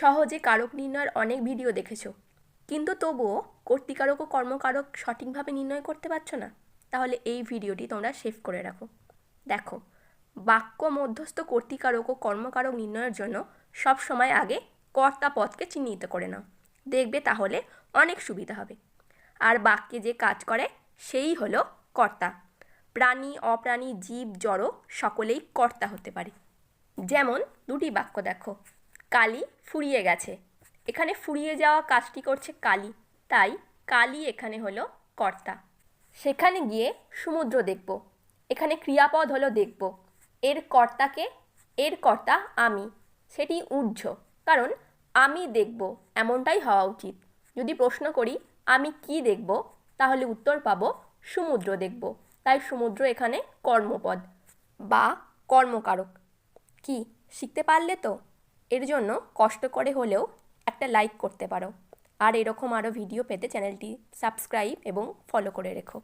সহজে কারক নির্ণয়ের অনেক ভিডিও দেখেছ। কিন্তু তবুও কর্তিকারক ও কর্মকারক সঠিকভাবে নির্ণয় করতে পারছ না। তাহলে এই ভিডিওটি তোমরা সেভ করে রাখো। দেখো, বাক্য মধ্যস্থ কর্তিকারক ও কর্মকারক নির্ণয়ের জন্য সব সময় আগে কর্তা পদকে চিহ্নিত করে নাও। দেখবে তাহলে অনেক সুবিধা হবে। আর বাক্যে যে কাজ করে, সেই হলো কর্তা। প্রাণী, অপ্রাণী, জীব, জড় সকলেই কর্তা হতে পারে। যেমন দুটি বাক্য দেখো। কালি ফুরিয়ে গেছে। এখানে ফুরিয়ে যাওয়া কাজটি করছে কালি। তাই কালি এখানে হলো কর্তা। সেখানে গিয়ে সমুদ্র দেখব। এখানে ক্রিয়াপদ হলো দেখব। এর কর্তাকে, এর কর্তা আমি। সেটি ঊর্ধ্ব। কারণ আমি দেখব, এমনটাই হওয়া উচিত। যদি প্রশ্ন করি, আমি কি দেখব? তাহলে উত্তর পাবো, সমুদ্র দেখব। তাই সমুদ্র এখানে কর্মপদ বা কর্মকারক। কি, শিখতে পারলে তো? এর জন্য কষ্ট করে হলেও একটা লাইক করতে পারো। আর এরকম আরও ভিডিও পেতে চ্যানেলটি সাবস্ক্রাইব এবং ফলো করে রেখো।